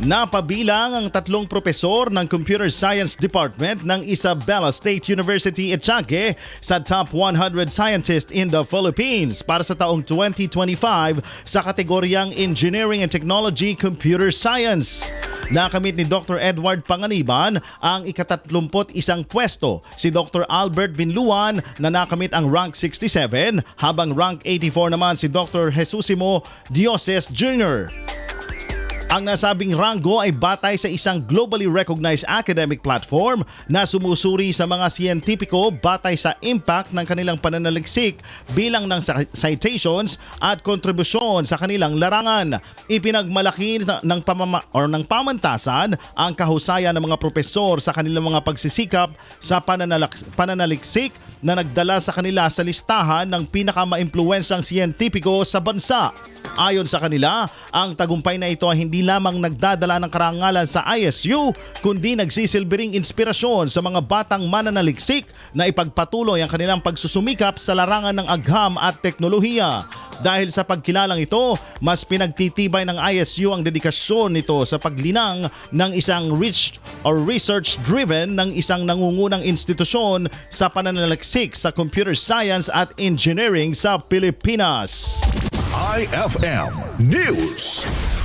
Napabilang ang tatlong propesor ng Computer Science Department ng Isabela State University Echage sa Top 100 Scientists in the Philippines para sa taong 2025 sa kategoryang Engineering and Technology Computer Science. Nakamit ni Dr. Edward Panganiban ang ikatatlumpot isang pwesto. Si Dr. Albert Binluan na nakamit ang rank 67 habang rank 84 naman si Dr. Jesusimo Dioses Jr. Ang nasabing ranggo ay batay sa isang globally recognized academic platform na sumusuri sa mga siyentipiko batay sa impact ng kanilang pananaliksik bilang ng citations at kontribusyon sa kanilang larangan. Ipinagmalaki na- ng pamama or ng pamantasan ang kahusayan ng mga propesor sa kanilang mga pagsisikap sa pananaliksik na nagdala sa kanila sa listahan ng pinakamaimpluwensang siyentipiko sa bansa. Ayon sa kanila, ang tagumpay na ito ay hindi lamang nagdadala ng karangalan sa ISU, kundi nagsisilbing inspirasyon sa mga batang mananaliksik na ipagpatuloy ang kanilang pagsusumikap sa larangan ng agham at teknolohiya. Dahil sa pagkilalang ito, mas pinagtitibay ng ISU ang dedikasyon nito sa paglinang ng isang rich or research-driven ng isang nangungunang institusyon sa pananaliksik sa computer science at engineering sa Pilipinas. IFM News.